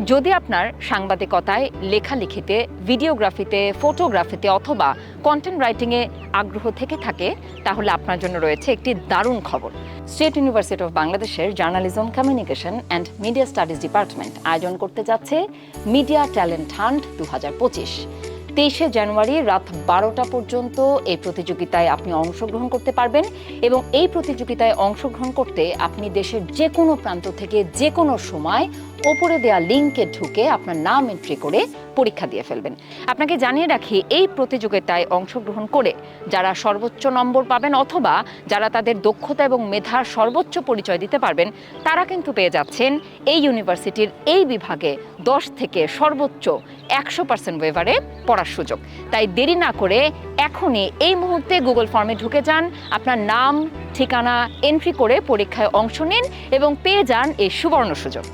যদি আপনার সাংবাদিকতায় লেখালেখিতে, ভিডিওগ্রাফিতে, ফটোগ্রাফিতে অথবা কন্টেন্ট রাইটিংয়ে আগ্রহ থেকে থাকে, তাহলে আপনার জন্য রয়েছে একটি দারুণ খবর। স্টেট ইউনিভার্সিটি অফ বাংলাদেশের journalism communication and media studies department আয়োজন করতে যাচ্ছে মিডিয়া ট্যালেন্ট হান্ট দু হাজার পঁচিশ। তেইশে জানুয়ারি রাত বারোটা পর্যন্ত এই প্রতিযোগিতায় আপনি অংশগ্রহণ করতে পারবেন এবং এই প্রতিযোগিতায় অংশগ্রহণ করতে আপনি দেশের যে কোনো প্রান্ত থেকে যে কোনো সময় ওপরে দেওয়া লিঙ্কে ঢুকে আপনার নাম এন্ট্রি করে পরীক্ষা দিয়ে ফেলবেন। আপনাকে জানিয়ে রাখি, এই প্রতিযোগিতায় অংশগ্রহণ করে যারা সর্বোচ্চ নম্বর পাবেন অথবা যারা তাদের দক্ষতা এবং মেধার সর্বোচ্চ পরিচয় দিতে পারবেন, তারা কিন্তু পেয়ে যাচ্ছেন এই ইউনিভার্সিটির এই বিভাগে দশ থেকে সর্বোচ্চ একশো পার্সেন্ট ওয়েভারে পড়ার সুযোগ। তাই দেরি না করে এখনই এই মুহূর্তে গুগল ফর্মে ঢুকে যান, আপনার নাম, ঠিকানা এন্ট্রি করে পরীক্ষায় অংশ নিন এবং পেয়ে যান এই সুবর্ণ সুযোগ।